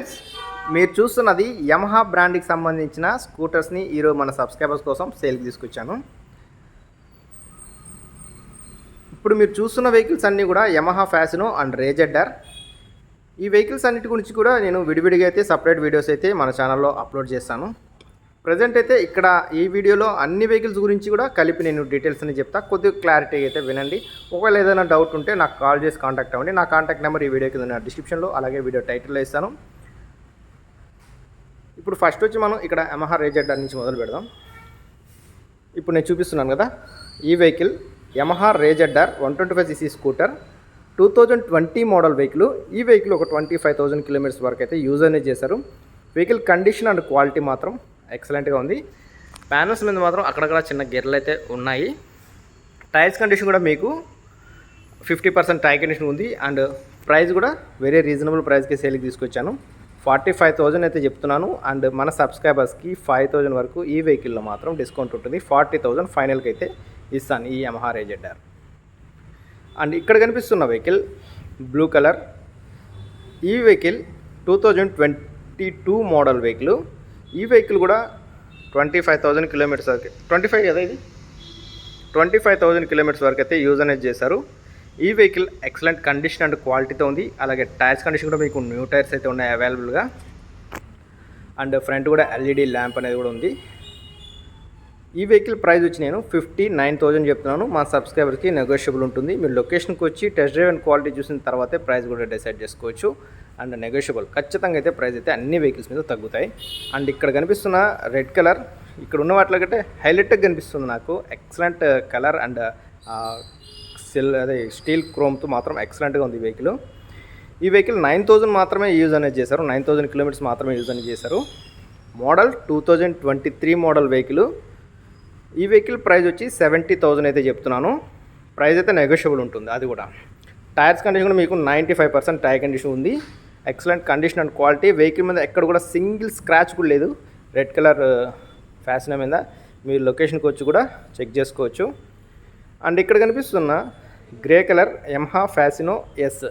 Friends మీరు చూస్తున్నది Yamaha బ్రాండ్కి సంబంధించిన స్కూటర్స్ని ఈరోజు మన సబ్స్క్రైబర్స్ కోసం సేల్కి తీసుకొచ్చాను. ఇప్పుడు మీరు చూస్తున్న వెహికల్స్ అన్నీ కూడా యమహా ఫ్యాషను అండ్ రేజెడ్డర్. ఈ వెహికల్స్ అన్నిటి గురించి కూడా నేను విడివిడిగా అయితే సపరేట్ వీడియోస్ అయితే మన ఛానల్లో అప్లోడ్ చేస్తాను. ప్రజెంట్ అయితే ఇక్కడ ఈ వీడియోలో అన్ని వెహికల్స్ గురించి కూడా కలిపి నేను డీటెయిల్స్ అని చెప్తా. కొద్దిగా క్లారిటీ అయితే వినండి. ఒకవేళ ఏదైనా డౌట్ ఉంటే నాకు కాల్ చేసి కాంటాక్ట్ అవ్వండి. నా కాంటాక్ట్ నెంబర్ ఈ వీడియో కింద డిస్క్రిప్షన్లో అలాగే వీడియో టైటిల్లో ఇస్తాను. ఇప్పుడు ఫస్ట్ వచ్చి మనం ఇక్కడ యమహా రేజెడ్డర్ నుంచి మొదలు పెడదాం. ఇప్పుడు నేను చూపిస్తున్నాను కదా ఈ vehicle Yamaha RayZR one twenty five CC scooter two thousand twenty model vehicle ఈ వెహికల్ ఒక ట్వంటీ ఫైవ్ థౌసండ్ కిలోమీటర్స్ వరకు అయితే యూజ్ అనేది చేశారు. వెహికల్ కండిషన్ అండ్ క్వాలిటీ మాత్రం ఎక్సలెంట్గా ఉంది. ప్యానల్స్ మీద మాత్రం అక్కడక్కడ చిన్న గెర్రలు అయితే ఉన్నాయి. టైర్స్ కండిషన్ కూడా మీకు ఫిఫ్టీ పర్సెంట్ టైర్ కండిషన్ ఉంది. అండ్ ప్రైస్ కూడా వెరీ రీజనబుల్ ప్రైస్కి సేల్కి తీసుకొచ్చాను. ఫార్టీ ఫైవ్ థౌజండ్ అయితే చెప్తున్నాను. అండ్ మన సబ్స్క్రైబర్స్కి ఫైవ్ థౌజండ్ వరకు ఈ వెహికల్లో మాత్రం డిస్కౌంట్ ఉంటుంది. ఫార్టీ థౌజండ్ ఫైనల్కి అయితే ఇస్తాను ఈ యమహా రేజెడ్డర్ అండ్ ఇక్కడ కనిపిస్తున్న వెహికల్ బ్లూ కలర్. ఈ vehicle two thousand twenty two model vehicle. ఈ వెహికల్ కూడా ట్వంటీ ఫైవ్ థౌజండ్ కిలోమీటర్స్ వరకు ట్వంటీ ఫైవ్ కదా ఇది? ట్వంటీ ఫైవ్ థౌజండ్ కిలోమీటర్స్ వరకు అయితే యూజ్ అనేది చేశారు. ఈ వెహికల్ ఎక్సలెంట్ కండిషన్ అండ్ క్వాలిటీతో ఉంది. అలాగే టైర్స్ కండిషన్ కూడా మీకు న్యూ టైర్స్ అయితే ఉన్నాయి అవైలబుల్గా అండ్ ఫ్రంట్ కూడా ఎల్ఈడి ల్యాంప్ అనేది కూడా ఉంది. ఈ వెహికల్ ప్రైస్ వచ్చి నేను ఫిఫ్టీ నైన్ థౌజండ్ చెప్తున్నాను. మా సబ్స్క్రైబర్కి నెగోషియబుల్ ఉంటుంది. మీరు లొకేషన్కి వచ్చి టెస్ట్ డ్రైవ్ అండ్ క్వాలిటీ చూసిన తర్వాతే ప్రైస్ కూడా డిసైడ్ చేసుకోవచ్చు. అండ్ నెగోషియబుల్ ఖచ్చితంగా అయితే ప్రైస్ అయితే అన్ని వెహికల్స్ మీద తగ్గుతాయి. అండ్ ఇక్కడ కనిపిస్తున్న రెడ్ కలర్ ఇక్కడ ఉన్న వాటిలో కంటే హైలైట్గా కనిపిస్తుంది నాకు. ఎక్సలెంట్ కలర్ అండ్ సిల్ అదే స్టీల్ క్రోమ్తో మాత్రం ఎక్సలెంట్గా ఉంది ఈ వెహికల్. ఈ వెహికల్ నైన్ థౌజండ్ మాత్రమే యూజ్ అనేది చేశారు. నైన్ థౌజండ్ కిలోమీటర్స్ మాత్రమే యూజ్ అనేది చేశారు. Model two thousand twenty three model vehicle. ఈ వెహికల్ ప్రైస్ వచ్చి సెవెంటీ థౌజండ్ అయితే చెప్తున్నాను. ప్రైస్ అయితే నెగోషియబుల్ ఉంటుంది అది కూడా. టైర్స్ కండిషన్ కూడా మీకు ninety five percent tyre condition ఉంది. Excellent condition and quality. Vehicle మీద ఎక్కడ కూడా సింగిల్ స్క్రాచ్ కూడా లేదు. రెడ్ కలర్ ఫ్యాషన్ మీద. మీరు లొకేషన్కి వచ్చి కూడా చెక్ చేసుకోవచ్చు. అండ్ ఇక్కడ కనిపిస్తున్న grey colour Yamaha Fascino S.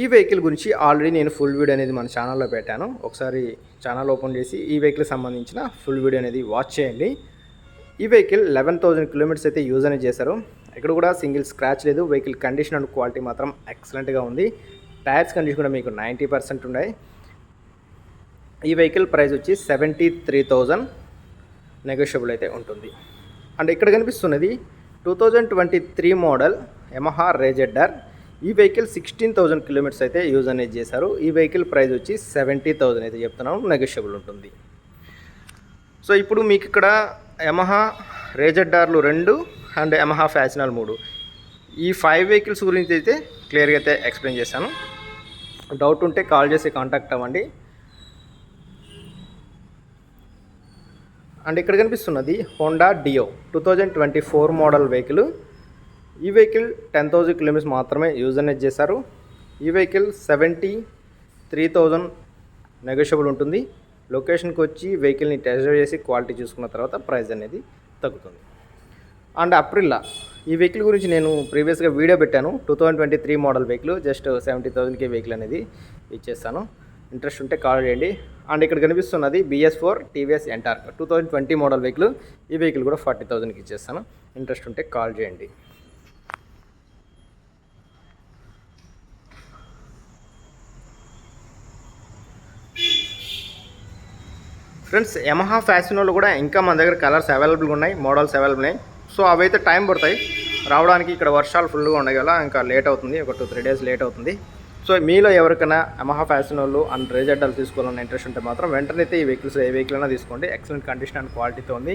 ఈ వెహికల్ గురించి ఆల్రెడీ నేను ఫుల్ వీడియో అనేది మన ఛానల్లో పెట్టాను. ఒకసారి ఛానల్ ఓపెన్ చేసి ఈ వెహికల్ సంబంధించిన ఫుల్ వీడియో అనేది వాచ్ చేయండి. ఈ వెహికల్ లెవెన్ థౌజండ్ కిలోమీటర్స్ అయితే యూజ్ అనేది చేశారు. ఇక్కడ కూడా సింగిల్ స్క్రాచ్ లేదు. వెహికల్ కండిషన్ అండ్ క్వాలిటీ మాత్రం ఎక్సలెంట్గా ఉంది. టైర్స్ కండిషన్ కూడా మీకు నైంటీ పర్సెంట్ ఉన్నాయి. ఈ వెహికల్ ప్రైస్ వచ్చి సెవెంటీ త్రీ థౌజండ్ నెగోషియబుల్ అయితే ఉంటుంది. అండ్ ఇక్కడ కనిపిస్తున్నది two thousand twenty three model Yamaha RayZR. ఈ వెహికల్ సిక్స్టీన్ థౌజండ్ కిలోమీటర్స్ అయితే యూజ్ అనేది చేశారు. ఈ వెహికల్ ప్రైస్ వచ్చి సెవెంటీ థౌజండ్ అయితే చెప్తున్నాను నెగోషియబుల్ ఉంటుంది. సో ఇప్పుడు మీకు ఇక్కడ యమహా రేజెడ్డార్లు రెండు అండ్ యమహా ఫ్యాషనల్ మూడు. ఈ ఫైవ్ వెహికల్స్ గురించి అయితే క్లియర్గా అయితే ఎక్స్ప్లెయిన్ చేశాను. డౌట్ ఉంటే కాల్ చేసి కాంటాక్ట్ అవ్వండి. అండ్ ఇక్కడ కనిపిస్తున్నది Honda Dio two thousand twenty four model vehicle. ఈ వెహికల్ టెన్ థౌజండ్ కిలోమీటర్స్ మాత్రమే యూజ్ అనేది చేశారు. ఈ vehicle seventy three thousand negotiable ఉంటుంది. లొకేషన్కి వచ్చి వెహికల్ని టెస్ట్ డ్రైవ్ చేసి క్వాలిటీ చూసుకున్న తర్వాత ప్రైస్ అనేది తగ్గుతుంది. అండ్ అప్రిల్లా ఈ వెహికల్ గురించి నేను ప్రీవియస్గా వీడియో పెట్టాను. Two thousand twenty three model vehicle just seventy థౌజండ్కి వెహికల్ అనేది ఇచ్చేస్తాను. ఇంట్రెస్ట్ ఉంటే కాల్ చేయండి. అండ్ ఇక్కడ కనిపిస్తున్నది BS four TVS Ntorq two thousand twenty model vehicle ఈ వెహికల్ కూడా ఫార్టీ థౌసండ్కి ఇచ్చేస్తాను. ఇంట్రెస్ట్ ఉంటే కాల్ చేయండి. ఫ్రెండ్స్ యమహా ఫ్యాషన్లో కూడా ఇంకా మన దగ్గర కలర్స్ అవైలబుల్గా ఉన్నాయి మోడల్స్ అవైలబుల్ ఉన్నాయి. సో అవైతే టైం పడతాయి. రావడానికి ఇక్కడ వర్షాలు ఫుల్గా ఉన్నాయి కదా ఇంకా లేట్ అవుతుంది. ఒక టూ త్రీ డేస్ లేట్ అవుతుంది. సో మీలో ఎవరికైనా అమహా ఫ్యాషన్ వాళ్ళు అండ్ రేజర్డల్ తీసుకోవాలన్న ఇంట్రెస్ట్ ఉంటే మాత్రం వెంటనే అయితే ఈ వెహికల్స్ ఏ వెహికల్ అయినా తీసుకోండి. ఎక్సలెంట్ కండిషన్ అండ్ క్వాలిటీతో ఉంది.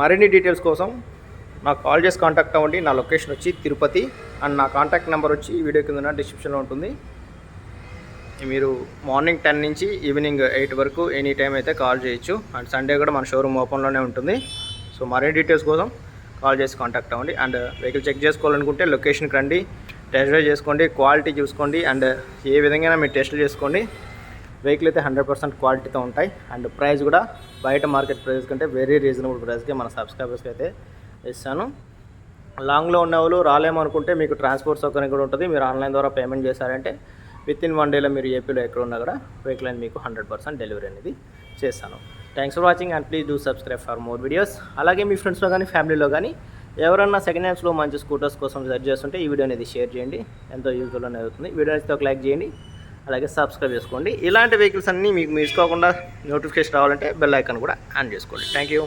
మరిన్ని డీటెయిల్స్ కోసం నాకు కాల్ చేసి కాంటాక్ట్ అవ్వండి. నా లొకేషన్ వచ్చి తిరుపతి అండ్ నా కాంటాక్ట్ నెంబర్ వచ్చి వీడియో కింద డిస్క్రిప్షన్లో ఉంటుంది. మీరు మార్నింగ్ టెన్ నుంచి ఈవినింగ్ ఎయిట్ వరకు ఎనీ టైం అయితే కాల్ చేయొచ్చు. అండ్ సండే కూడా మన షోరూమ్ ఓపెన్లోనే ఉంటుంది. సో మరిన్ని డీటెయిల్స్ కోసం కాల్ చేసి కాంటాక్ట్ అవ్వండి. అండ్ వెహికల్ చెక్ చేసుకోవాలనుకుంటే లొకేషన్కి రండి. టెస్ట్ డ్రైవ్ చేసుకోండి. క్వాలిటీ చూసుకోండి. అండ్ uh, ఏ విధంగా మీరు టెస్ట్లు చేసుకోండి. వెహికల్ అయితే హండ్రెడ్ పర్సెంట్ క్వాలిటీతో ఉంటాయి. అండ్ ప్రైస్ కూడా బయట మార్కెట్ ప్రైస్ కంటే వెరీ రీజనబుల్ ప్రైస్కి మన సబ్స్క్రైబర్స్కి అయితే ఇస్తాను. లాంగ్లో ఉన్న వాళ్ళు రాలేమనుకుంటే మీకు ట్రాన్స్పోర్ట్ సౌకర్యం కూడా ఉంటుంది. మీరు ఆన్లైన్ ద్వారా పేమెంట్ చేశారంటే విత్ ఇన్ వన్ డేలో మీరు ఏపీలో ఎక్కడ ఉన్నా కూడా వెహికల్ అనేది మీకు హండ్రెడ్ పర్సెంట్ డెలివరీ అనేది చేస్తాను. Thanks for watching and please do subscribe for more videos అలాగే మీ ఫ్రెండ్స్లో కానీ ఫ్యామిలీలో కానీ ఎవరన్నా సెకండ్ హ్యాండ్స్లో మంచి స్కూటర్స్ కోసం సెర్చ్ చేస్తుంటే ఈ వీడియో అనేది షేర్ చేయండి. ఎంతో యూజ్ఫుల్ అనేది అవుతుంది. వీడియో అయితే ఒక లైక్ చేయండి. అలాగే సబ్స్క్రైబ్ చేసుకోండి. ఇలాంటి వెహికల్స్ అన్నీ మీకు మిస్ కాకుండా నోటిఫికేషన్ రావాలంటే బెల్ ఐకాన్ కూడా ఆన్ చేసుకోండి. Thank you